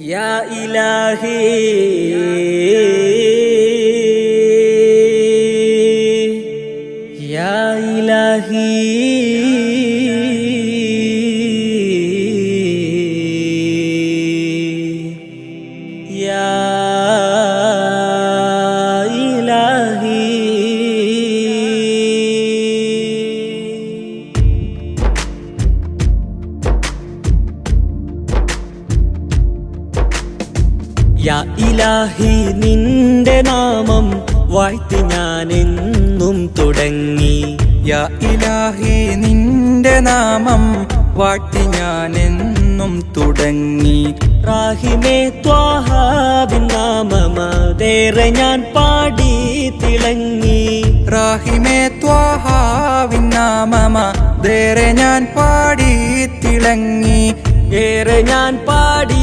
يا إلهي. നാമം വാട്ടി ഞാൻ എന്നും തുടങ്ങി. റാഹിമേ ത്വാഹാബിൻ നാമമതേറെ ഞാൻ പാടി തിളങ്ങി. റാഹിമേ ത്വാഹാവിൻ നാമമ ദേറെ ഞാൻ പാടി തിളങ്ങി. ഏറെ ഞാൻ പാടി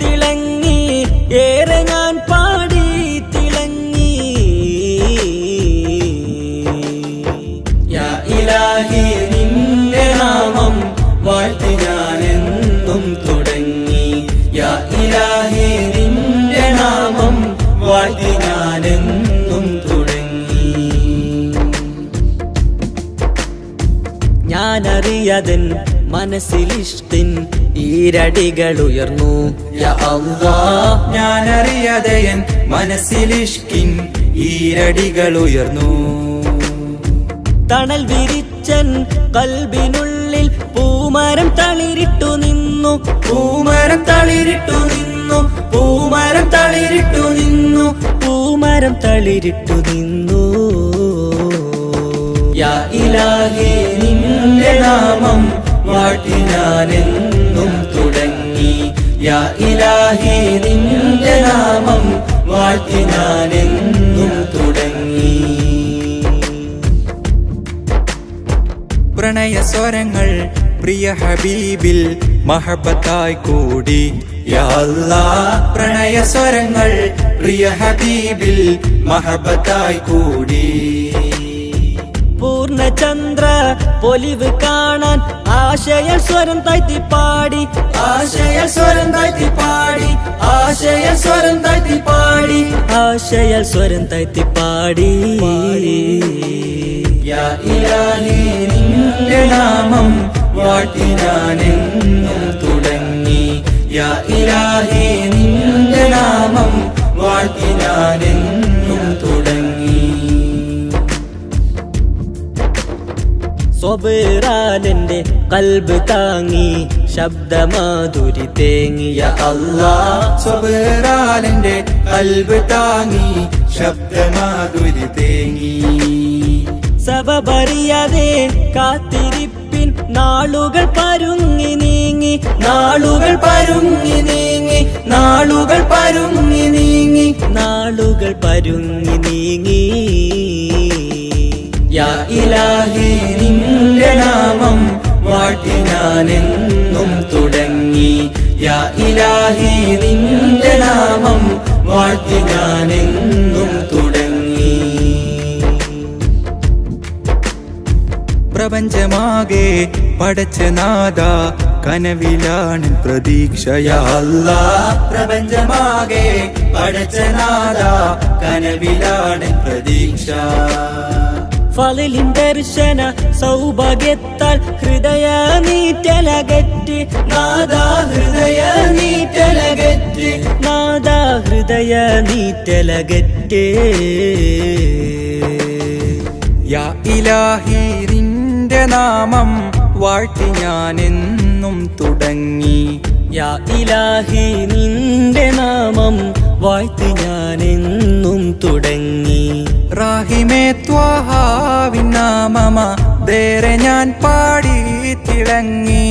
തിളങ്ങി. ഏറെ ഞാൻ ഞാൻ എന്നും തുടങ്ങി. ഞാനറിയതൻ മനസ്സിലിഷ്ടിൻ ഈരടികൾ ഉയർന്നു ഞാനറിയതയൻ മനസ്സിലിഷ്കിൻ ഈരടികൾ ഉയർന്നു തണൽ വിരിച്ചൻ കൽബിനുള്ളിൽ പൂമരം തളിരിട്ടു നിന്നു. പൂമരം തളിരിട്ടു നിന്നു. പൂമരം തളിരിട്ടു നിന്നു. പൂമരം തളിരിട്ടു നിന്നു. യാ ഇലാഹി നിന്റെ നാമം വാട്ടി ഞാൻ എന്നും തുടങ്ങി. യാ ഇലാഹി നിന്റെ നാമം വാട്ടി ഞാൻ എന്നും തുടങ്ങി. പ്രണയ സ്വരങ്ങൾ പ്രിയ ഹബീബിൽ മഹബത്തായി കൂടി. പ്രണയ സ്വരങ്ങൾ പ്രിയ ഹബീബിൽ മഹബത്തായി കൂടി. പൂർണചന്ദ്ര പൊലിവ് കാണാൻ ആശയ സ്വരം താഴ്ത്തി പാടി ആശയ സ്വരം താഴ്ത്തി പാടി ആശയ സ്വരം താഴ്ത്തി പാടി ആശയ സ്വരം താഴ്ത്തി പാടി യാ നിന്റെ നാമം വാട്ടി ഞാൻ എന്നും തുടങ്ങി. യാ ഇലാഹി നിന്റെ നാമം വാട്ടിനാനെന്നും തുടങ്ങി. സ്വബിറാലെന്റെ കൽബ് താങ്ങി ശബ്ദമാധുരി തേങ്ങിയ അള്ളാ. സ്വബറാലിന്റെ കൽബ് താങ്ങി ശബ്ദമാധുരി തേങ്ങി. സബബറിയതേ കാത്തിരിപ്പിൻ നാളുകൾ പരുങ്ങി നീങ്ങി നാളുകൾ പരുങ്ങി നീങ്ങി നാളുകൾ പരുങ്ങി നീങ്ങി നാളുകൾ പരുങ്ങി നീങ്ങി. യാ ഇലാഹി നിന്റെ നാമം വാട്ടി ഞാൻ എന്നും തുടങ്ങി. യാ ഇലാഹി നിന്റെ നാമം ഞാൻ എന്നും തുടങ്ങി. പ്രപഞ്ചമാകെ പടച്ച നാദ കനവിലാണ് പ്രതീക്ഷയല്ല പ്രപഞ്ചമാകെ പടച്ച നാദ കനവിലാണ് പ്രതീക്ഷ. ഫലിൻ ദർശന സൗഭാഗ്യത്താൽ ഹൃദയ നീറ്റലകറ്റി. നാദാ ഹൃദയ നീറ്റലകറ്റി. നാദാ ഹൃദയ നീറ്റലകറ്റ്. യാ ഇലാഹി നിന്റെ നാമം വാഴ്ത്തി ഞാൻ എന്നും തുടങ്ങി. യാ ഇലാഹി നിന്റെ നാമം വാഴ്ത്തി ഞാൻ എന്നും തുടങ്ങി. റാഹിമേ ത്വാഹാവി നാമമ ദേറെ ഞാൻ പാടി തിളങ്ങി.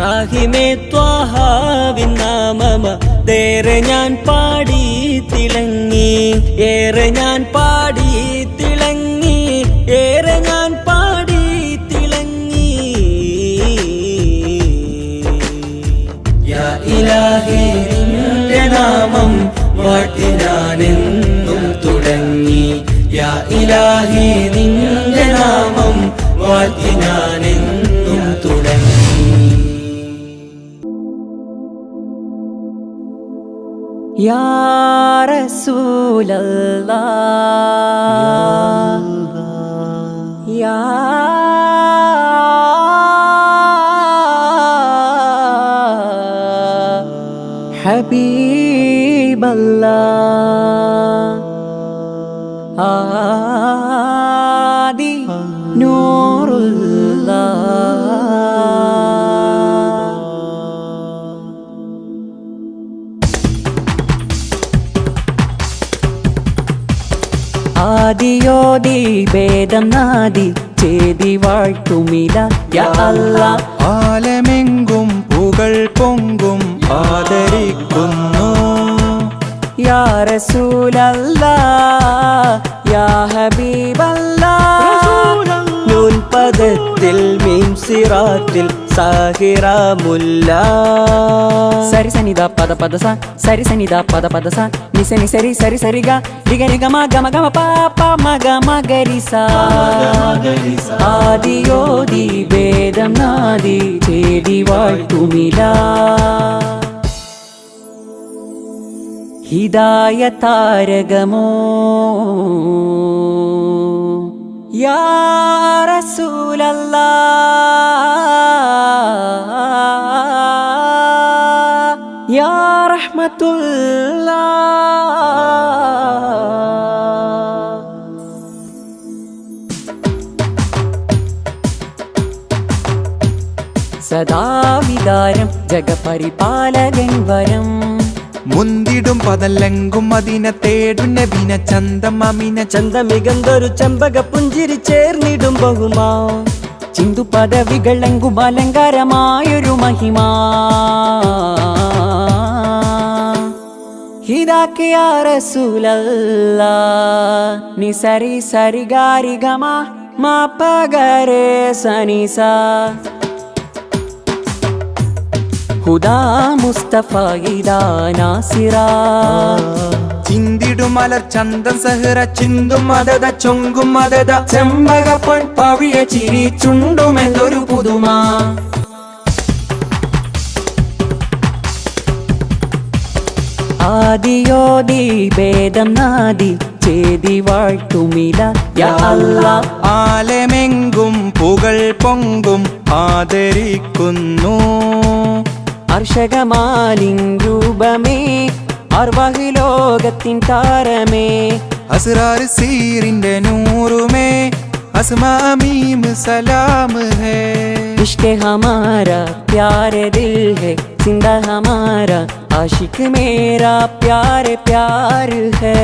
റാഹിമേ ത്വാഹാവി നാമമ ദേറെ ഞാൻ പാടി തിളങ്ങി. ഏറെ ഞാൻ പാടി ഇലാഹി നിന്റെ നാമം വാട്ടി ഞാനെന്നും തുടങ്ങി. യാ ഇലാഹേ നിന്റെ നാമം വാട്ടി ഞാനെന്നും തുടങ്ങി. യാ റസൂലല്ലാ യാ ഹബീബല്ലാ. ആദി നൂറുല്ലാ. ആദിയോതി ഭേദം നാദി ചേതി വാഴ്ത്തുമില ആലമെങ്കും പുകൾ പൊങ്കും യാ റസൂലല്ലാ യാ ഹബീബല്ലാ. നൂൻ പദത്തിൽ മീം സിറാത്തിൽ സാഹിറമുല്ല സരി സനിത പദ പദ സ. സരി സനിത പദ പദ സ. നിസ നി സരി സരി സരി ഗ. രിഗ രിഗ മ ഗ മ ഗ മ പ പ മ ഹിദായ താരകമോ? യാറസൂലല്ല യാറഹ്മത്തുല്ല സദാ സദാവികാരം ജഗപരിപാലകൻ വരം. മുന്തിടും പതല്ലെങ്കും അതിനെ തേടും നബിന ചന്തം അമിന ചന്തമികന്തൊരു ചെമ്പക പുഞ്ചിരി ചേർന്നിടും ബഹുമാ. ചിന്തു പദവികളെങ്കും അലങ്കാരമായൊരു മഹിമാ. ഹിതാക്കിയ റസൂലല്ല സരി ഗാരി ഗമാ മാ പകരേ സനിസ. ഹുദാ മുസ്തഫ ഇദാ നാസിറ. ചിന്തിടും മലർ ചന്തം സഹറ ചിന്തും മതത ചൊങ്കും മതത. ചെമ്പക പൊൻ പവിഴ ചിരി ചുണ്ടുമെന്നൊരു പുതുമ. ആദിയോദി ഭേദം നാദി ചേതി വാഴ്ത്തുമില. ആലമെങ്കും പുകൾ പൊങ്കും ആദരിക്കുന്നു. അർഷകമാലിൻ രൂപമേ അർവഹലോകത്തിൻ താരമേ. അസ്രാർ സീറിന്റെ നൂറുമേ അസ്മാമീം സലാം ഹേ. ഇഷ്കെ ഹമാര പ്യാരെ ദിൽ ഹെ സിന്ദ ഹമാര ആഷിക് മേരാ പ്യാരെ പ്യാർ ഹേ.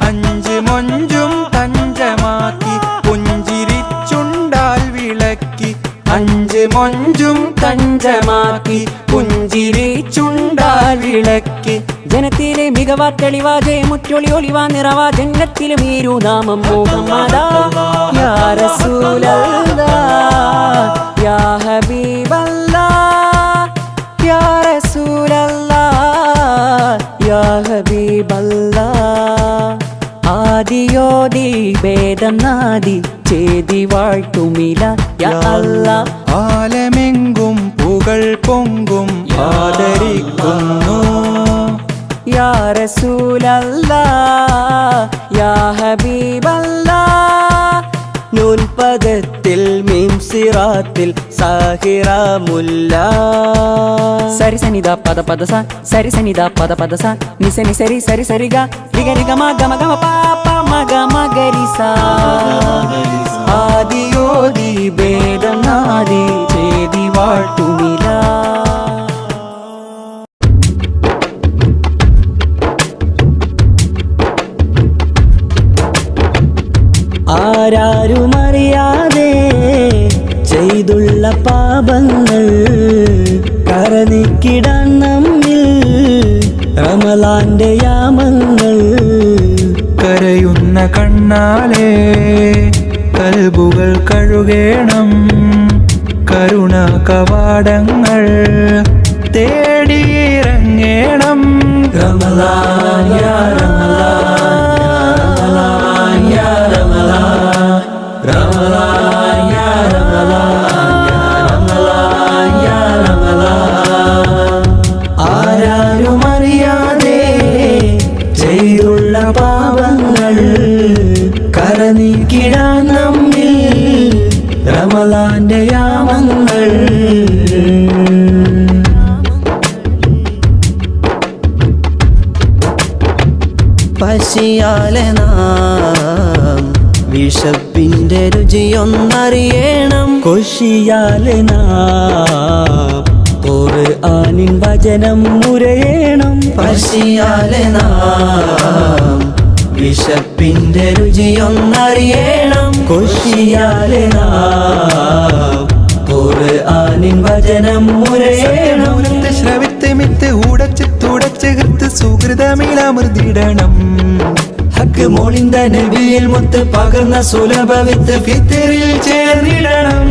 അഞ്ച് മൊഞ്ചും തഞ്ചമാക്കി പുഞ്ചിരിച്ചുണ്ടാൽ വിളക്ക് അഞ്ച് മൊഞ്ചും കഞ്ചമാക്കി പുഞ്ചിരി ചുണ്ടാലിളക്കി. ജനത്തിലെ മികവാ തെളിവാ ജയമുറ്റൊളി ഒളിവാ നിറവാ ജന്മത്തിലും ഈരു നാമം മുഹമ്മദാ ആദിയോതി ഭേദം നാദി ചേതി വാഴ്ത്തുമില യാ അല്ലാ ആലമെങ്കും പുകൾ പൊങ്കും ആദരിക്കുന്നു യാ റസൂലല്ലാ യാ ഹബീബല്ലാ നൂൻ പദത്തിൽ മീം സിറാത്തിൽ സാഹിറമുല്ല സരി സനിത പദ പദ സ സരി സനിത പദ പദ സ നിസ നി സരി സരി സരി ഗ രിഗ രിഗ മ ഗ മ ഗ മ പ പ മകരിസ. ആദിയോതി ഭേദനാദി ചേതി വാഴ്ത്തുമില. ആരാരുമറിയാതെ ചെയ്തുള്ള പാപങ്ങൾ കരനിക്കിടാൻ നമ്മിൽ റമലാന്റെ കരയുന്ന കണ്ണാലെ കൽബുകൾ കഴുകേണം. കരുണ കവാടങ്ങൾ തേടിയിറങ്ങേണം. റമലാൻ യാ പശിയാലെ നാം വിഷപ്പിന്റെ രുചിയൊന്നറിയണം. കൊശിയാലെ നാം ആനിൻ വചനം മുരയണം. പശിയാലെ നാം വിഷപ്പിന്റെ രുചിയൊന്നറിയണം. കൊശിയാലെ നാം ആനിൻ വചനം മുരയണം. ഊടച്ചു ശ്രവിത്ത് കൃത്ത് സുഹൃതമിളമൃതിടണം ഹക്ക് മോളിന്ത നബിയിൽ മുത്ത് പകർന്ന സുലഭ വിത്ത് ഫിത്തറിൽ ചേർന്നിടണം.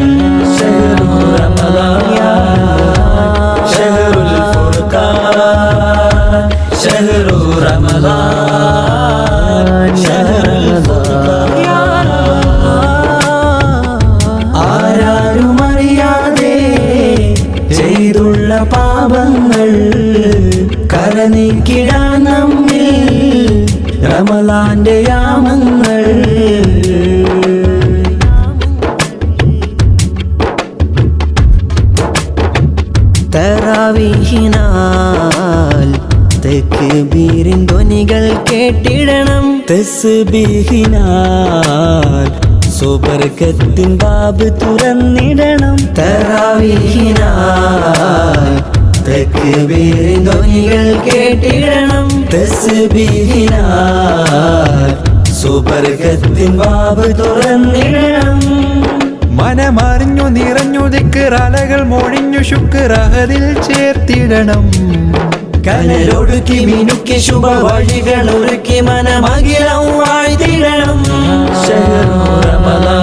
ഷഹ്റു റമദാൻ, തസ്ബീഹിനാൽ സുബർക്കത്തിൻ ബാബ് തുറന്നിടണം. തറാവിഹിനാൽ ധ്വനികൾ കേട്ടിടണം. തസ്ബീഹിനാൽ സുബർക്കത്തിൻ ബാബ് തുറന്നിടണം. മനമറിഞ്ഞു നിറഞ്ഞു ദിക്കറലകൾ മൊഴിഞ്ഞു ശുക്രഹതിൽ ചേർത്തിടണം. കനലൊടുക്കി മിനുക്കി ശുഭ വഴികൾ ഒരുക്കി മനമകിലം വാഴ്ത്തിടണം ഷഹറു റമലാ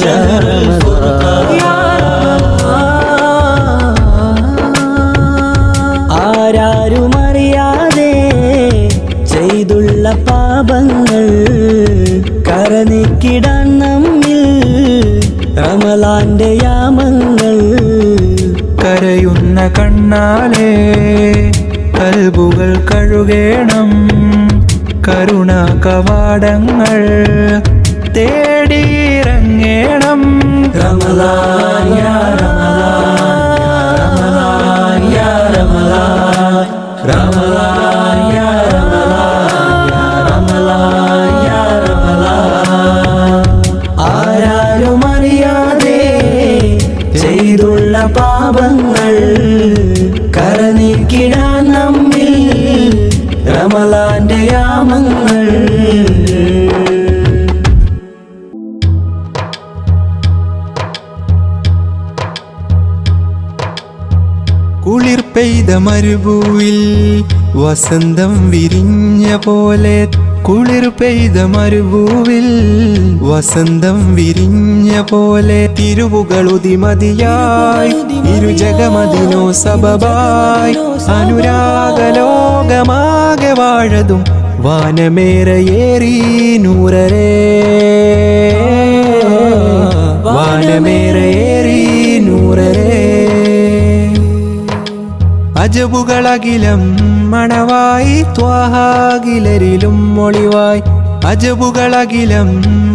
ഷഹറുൽ ഫുർഖാൻ. കണ്ണാലെ കൽബുകൾ കഴുകേണം കരുണ കവാടങ്ങൾ തേടിയിറങ്ങേണം. റമലാൻ യാ റമലാൻ യാ മരുഭൂവിൽ വസന്തം വിരിഞ്ഞ പോലെ കുളിർ പെയ്ത മരുഭൂവിൽ വസന്തം വിരിഞ്ഞ പോലെ തിരുവുകളുതിമതിയായി ഇരുജഗമതിനോ സബബായി. അനുരാഗലോകമാകെ വാഴതും വാനമേറയേറി നൂറരേ വാനമേറയേറി അജബുകളകിലം മണവായി ത്വാഹാകിലരിലും മൊളിവായി അജബുകളകിലം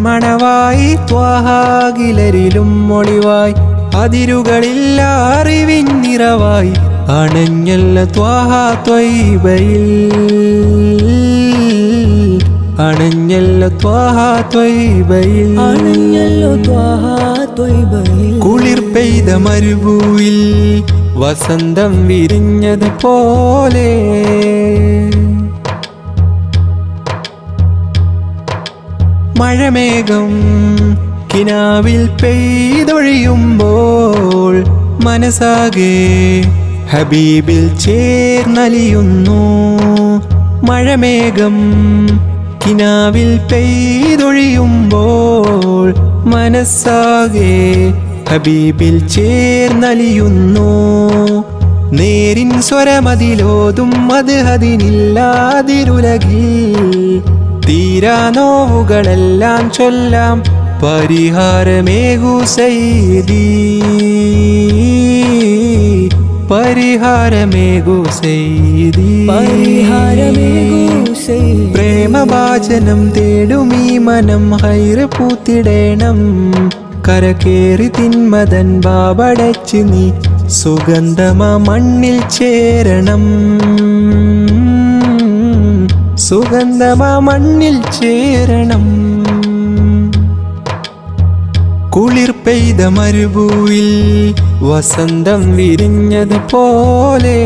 മണവായി ത്വാഹാകിലരിലും മൊളിവായി അതിരുകളില്ല അറിവിൻ നിറവായി അണഞ്ഞല്ല ത്വാഹാ ത്വൈബയിൽ അണഞ്ഞല്ല ത്വാഹാ ത്വൈബയിൽ കുളിർ പെയ്ത മരുഭൂവിൽ വസന്തം വിരിഞ്ഞത് പോലെ. മഴമേഘം കിനാവിൽ പെയ്തൊഴിയുമ്പോൾ മനസ്സാകെ ഹബീബിൽ ചേർന്നലിയുന്നു. മഴമേഘം കിനാവിൽ പെയ്തൊഴിയുമ്പോൾ മനസ്സാകെ ഹബീബിൽ ചേർന്നലിയുന്നു. നേരിൻ സ്വരമതിലോതും അത് അതിനില്ലാതിരുലകിൽ. തീരാ നോവുകളെല്ലാം ചൊല്ലാം പരിഹാരമേകു സൈദീ പരിഹാരമേകു സൈദീ പ്രേമവാചനം തേടും ഈ മനം ഹൈറ് പൂത്തിടേണം. കരകേറി തിന്മതൻ ബാബടച്ച് നീ സുഗന്ധമ മണ്ണിൽ ചേരണം. സുഗന്ധമ മണ്ണിൽ ചേരണം. കുളിർ പെയ്ത മരുഭൂവിൽ വസന്തം വിരിഞ്ഞതുപോലെ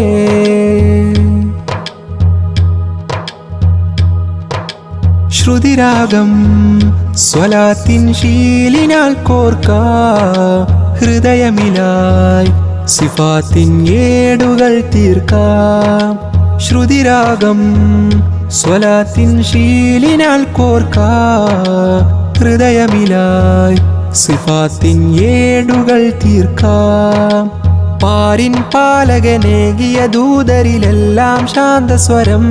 ശ്രുതിരാഗം സ്വലാത്തിൻ ശീലിനാൽ കോർക്ക ഹൃദയമിലായി സിഫാത്തിൻ ഏടുകൾ തീർക്കാം. ശ്രുതിരാഗം സ്വലാത്തിൻ ശീലിനാൽ കോർക്ക ഹൃദയമിലായി സിഫാത്തിൻ ഏടുകൾ തീർക്കാം. പാരിൻ പാലകനേകിയ ദൂതരിലെല്ലാം ശാന്തസ്വരം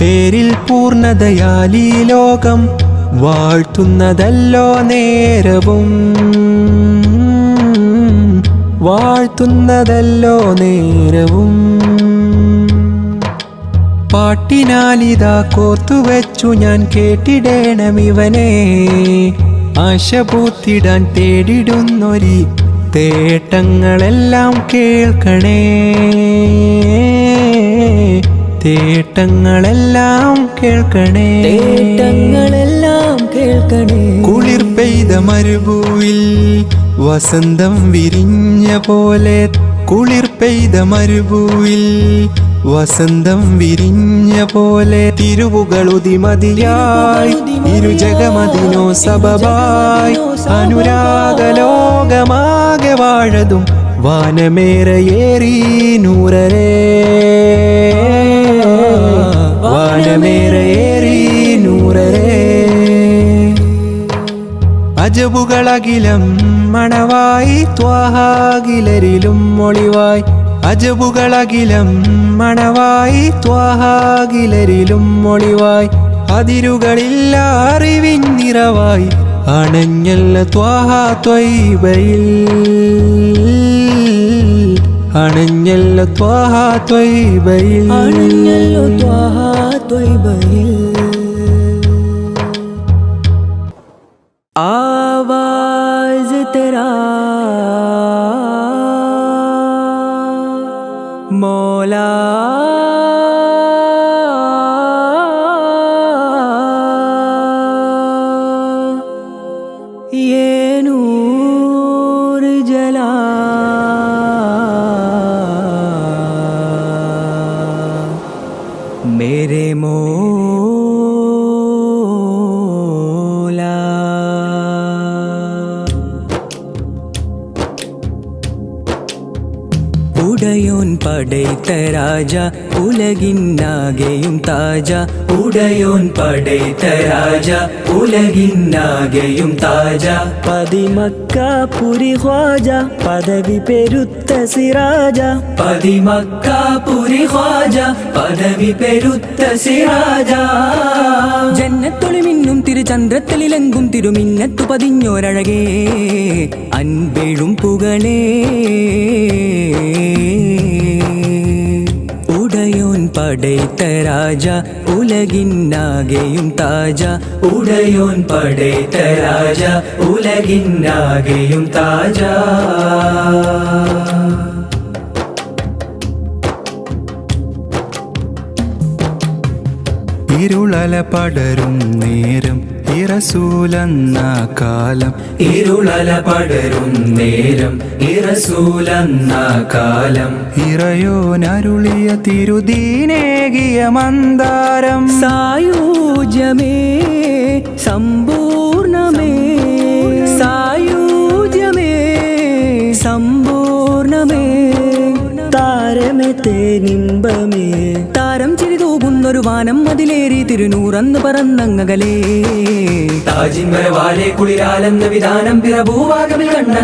പേരിൽ പൂർണതയാലി ലോകം വാഴ്ത്തുന്നതല്ലോ നേരവും. വാഴ്ത്തുന്നതല്ലോ നേരവും. പാട്ടിനാലിതാ കോർത്തുവെച്ചു ഞാൻ കേട്ടിടേണം ഇവനെ ആശ പൂത്തിടാൻ തേടിടുന്നൊരി തേട്ടങ്ങളെല്ലാം കേൾക്കണേ. തേട്ടങ്ങളെല്ലാം കേൾക്കണേ. തേട്ടങ്ങളെല്ലാം കേൾക്കണേ. കുളിർ പെയ്ത മരുഭൂവിൽ വസന്തം വിരിഞ്ഞ പോലെ. കുളിർ പെയ്ത മരുഭൂവിൽ വസന്തം വിരിഞ്ഞ പോലെ. തിരുവുകളുതിമതിയായി ഇരുജഗമതിനോ സബബായി അനുരാഗലോകമാകെ വാഴതും. വാനമേറയേറി നൂറരേ. ഒളകിലം മണവായി ത്വാഹാകിലരിലും ഒളിവായി. അജബുകളകിലം മണവായി ത്വാഹാകിലരിലും ഒളിവായി. അതിരുകളില്ല അറിവിൻ നിറവായി. അണഞ്ഞല്ല ത്വാഹാ ത്വൈബയിൽ അണഞ്ഞല്ല ത്വാഹാ ത്വൈബയിൽ അണഞ്ഞല്ലോ ത്വാഹാ ത്വൈബയിൽ ആ মোলা പടേത്ത രാജ ഉലകിന്നാകെയും താജ. പതിമക്ക പുരി ഹാജ പദവി പെരുത്ത സിരാജ. പതിമക്ക പുരി ഹാജ പദവി പെരുത്ത സിരാജ. ജന്നത്തൊളി മിന്നും തിരുചന്ദ്രത്തലിലെങ്കും തിരുമിന്നത്തു പതിഞ്ഞോരഴകേ അൻപേഴും പുകളേ. ഉടയോൻ പടൈത്ത രാജ தாஜா താജ. ഉടയോൻ പടൈത്ത രാജ நாகையும் താജ. ഇരുളല പടരും നേരം ഇറസൂലെന്ന കാലം ഇരുളല പടരും നേരം. ഇറസൂലെന്ന കാലം ഇറയോനരുളിയ തിരുദീനേകിയ മന്ദാരം. സായൂജമേ സമ്പൂർണമേ. സായൂജമേ സമ്പൂർണമേ. താരമേ താരം ചിരിതൂകുന്നൊരു വാനം അതിലേറി തിരുനൂറന്ന് പറന്നങ്ങകലേ. താജിമരവാലെ കുളിരാലെന്ന വിധാനം പിറഭൂവാകമിൽ കണ്ട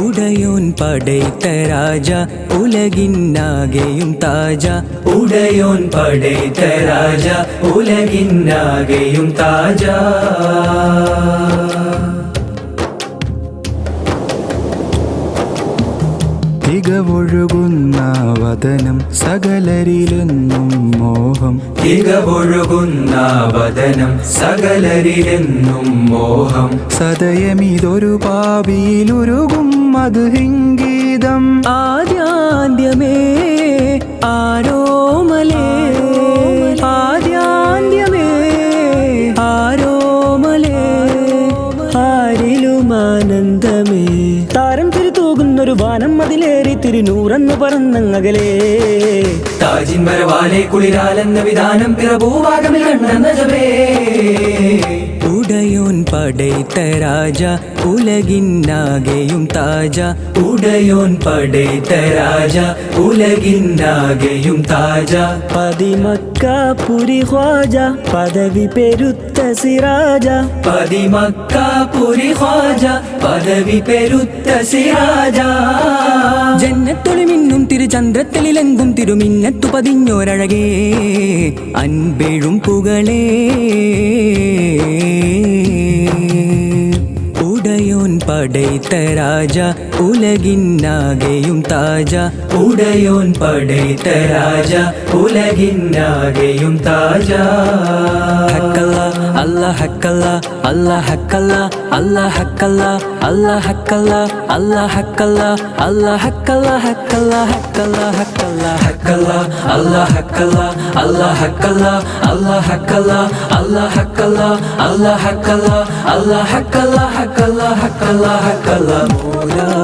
ഉടയോൻ പടൈത്ത രാജ ഉലകിന്നാകെയും താജ. ഉടയോൻ പടൈത്ത രാജ ഉലകിന്നാകെയും താജ. തികവൊഴുകുന്ന വദനം സകലരിലെന്നും മോഹം. തികവൊഴുകുന്ന വദനം സകലരിലെന്നും മോഹം. സദയമിതൊരു പാവിയിലുരുകും അത് ഹിംഗീതം. ആദ്യാന്ത്യമേ ആരോമലേ ആദ്യാന്ത്യമേ ആരോമലേ ആരിലുമാനന്ദമേ. താരം തിരുതൂകുന്നൊരു വാനം അതിലേറി തിരുനൂറെന്ന് പറന്നങ്ങകലേ. താജിൻ വരവാലെ കുളിരാലെന്ന വിധാനം പിറഭൂഭാഗമിൽ കണ്ട നജമേ ഉടയോൻ പടൈത്ത രാജ ഉലകിന്നാകെയും താജ ഉടയോൻ പടൈത്ത രാജ ഉലകിന്നാകെയും താജ പതിമക്ക പുരി ഖ്വാജ പദവി പെരുത്ത സിറാജ പതിമക്ക പുരി ഖ്വാജ പദവി പെരുത്ത സിരാജ ജന്നത്തൊളി മിന്നും തിരുചന്ദ്രത്തലിലെങ്കും തിരുമിന്നത്തു പതിഞ്ഞോരഴകേ അൻപെഴും പുകളേ ഉടയോൻ പടൈത്ത രാജ ഉലകിന്നാകെയും താജ ഉടയോൻ പടൈത്ത രാജ ഉലകിന്നാകെയും താജ ഹക്കല്ല അല്ല ഹക്കല്ല അല്ല ഹക്കല്ല അല്ല ഹക്കല്ല അല്ല ഹക്കല്ല അല്ല ഹക്കല്ല അല്ല ഹക്കല്ല ഹക്കല്ല ഹക്കല്ല ഹക്കല്ല ഹക്കല്ല അല്ല ഹക്കല്ല അല്ല ഹക്കല്ല അല്ല ഹക്കല്ല അല്ല ഹക്കല്ല അല്ല ഹക്കല്ല അല്ല ഹക്കല്ല ഹക്കല്ല ഹക്കല്ല ഹക്കല്ല മൂല